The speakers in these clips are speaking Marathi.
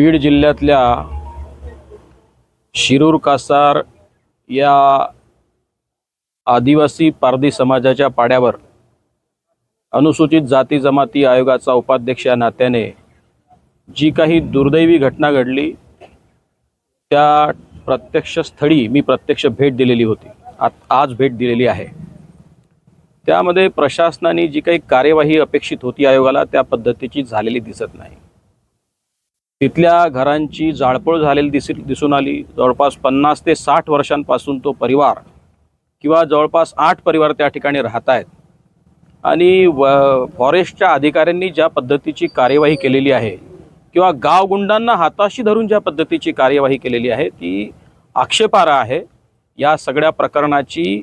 बीड जिल्ह्यातल्या शिरूर कासार या आदिवासी पारधी समाजाच्या पाड्यावर अनुसूचित जाती जमाती आयोगाचा उपाध्यक्ष या नात्याने जी काही दुर्दैवी घटना घडली त्या प्रत्यक्ष स्थळी मी प्रत्यक्ष भेट दिलेली होती. आत आज भेट दिलेली आहे. त्यामध्ये प्रशासनाने जी काही कार्यवाही अपेक्षित होती आयोगाला त्या पद्धतीची झालेली दिसत नाही. तिथल्या घरांची जाळपोळ झालेली दिस दिसून आली. जवळपास पन्नास ते साठ वर्षांपासून तो परिवार किंवा जवळपास आठ परिवार त्या ठिकाणी राहत आहेत. आणि व फॉरेस्टच्या अधिकाऱ्यांनी ज्या पद्धतीची कार्यवाही केलेली आहे किंवा गावगुंडांना हाताशी धरून ज्या पद्धतीची कार्यवाही केलेली आहे ती आक्षेपार्ह आहे. या सगळ्या प्रकरणाची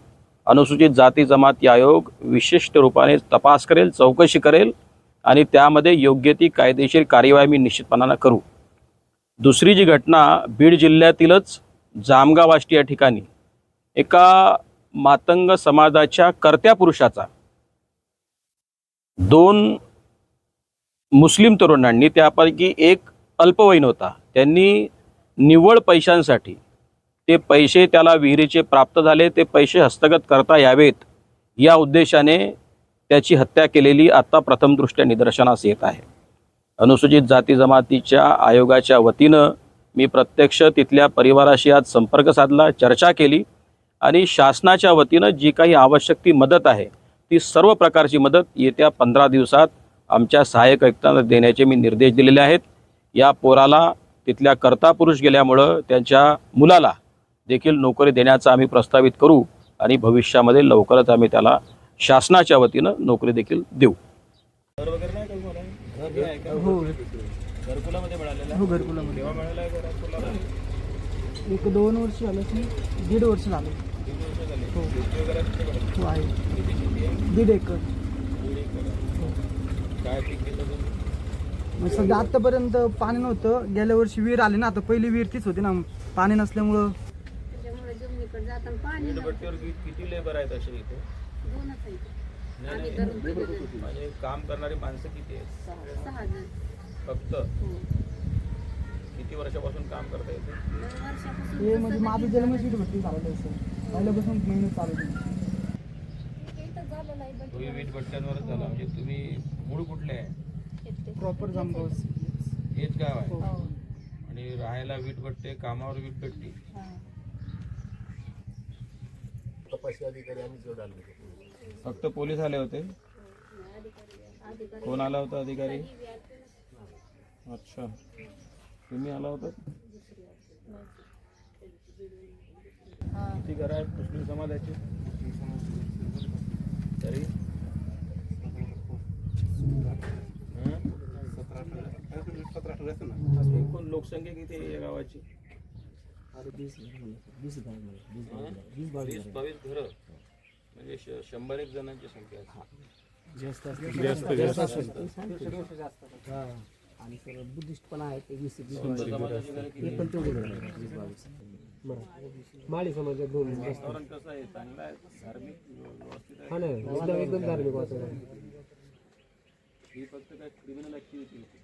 अनुसूचित जाती जमाती आयोग विशिष्ट रूपाने तपास करेल चौकशी करेल. आणि त्यामध्ये योग्य ती कायदेशीर कार्यवाही मी निश्चितपणानं करू. दुसरी जी घटना बीड जिल्ह्यातीलच जामगाव आष्टी या ठिकाणी एका मातंग समाजाच्या कर्त्या पुरुषाचा. दोन मुस्लिम तरुणांनी त्यापैकी एक अल्पवयीन होता. त्यांनी निव्वळ पैशांसाठी ते पैसे त्याला विहिरीचे प्राप्त झाले ते पैसे हस्तगत करता यावेत या उद्देशाने त्याची हत्या केलेली आत्ता प्रथमदृष्ट्या निदर्शनास येत आहे. अनुसूचित जाती जमातीच्या आयोगाच्या वतीनं मी प्रत्यक्ष तिथल्या परिवाराशी आज संपर्क साधला चर्चा केली आणि शासनाच्या वतीनं जी काही आवश्यक ती मदत आहे ती सर्व प्रकारची मदत येत्या पंधरा दिवसात आमच्या सहाय्यक आयुक्तांना देण्याचे मी निर्देश दिलेले आहेत. या पोराला तिथल्या कर्ता पुरुष गेल्यामुळं त्यांच्या मुलाला देखील नोकरी देण्याचा आम्ही प्रस्तावित करू आणि भविष्यामध्ये लवकरच आम्ही त्याला शासनाच्या वतीनं नोकरी देखील देऊ? हो घरकुलामध्ये मिळालेलं आहे? हो घरकुलामध्ये. केव्हा मिळालं आहे घरकुलाला? एक दोन वर्ष झालं की दीड वर्ष झालं. तीन वर्ष झाली. हो. हो आहे? दीड एकर? मग सध्या आत्तापर्यंत पाणी नव्हतं. गेल्या वर्षी विहीर आली ना आता पहिली विहीर तीच होती ना. पाणी नसल्यामुळं. किती लेबर आहेत असे इथे? दोनच आहेत. नाही, आम्ही नाही. धरून तिघं जण. म्हणजे काम करणारी माणसं किती आहेत सहा जण. फक्त हो. किती वर्षापासून काम करता येते दोन वर्षापासून हे म्हणजे माझं आहे सर पहिल्यापासून मेहनत चालू होती पण तुम्ही वीट भट्ट्यांवरच झाला म्हणजे तुम्ही मूळ कुठले आहे येते. प्रॉपर जामगाव हेच गाव आहे हो. आणि राहायला वीट भट्टे कामावर वीट भट्टी हा. फक्त पोलीस आले होते अधिकारी कोण आला होता अधिकारी अच्छा तुम्ही आला होता किती घरं आहेत मुस्लिम समाजाची तरी हं? एकूण लोकसंख्या किती आहे या गावाची हं? वीस बावीस घरं म्हणजे श- शंभर एक जणांची संख्या आहे. आणि सर बुद्धिस्ट पण आहे ते वीस माळी समाजात दोन हा एकदम धार्मिक वातावरण ही फक्त काय क्रिमिनल ऍक्टिव्हिटी होती.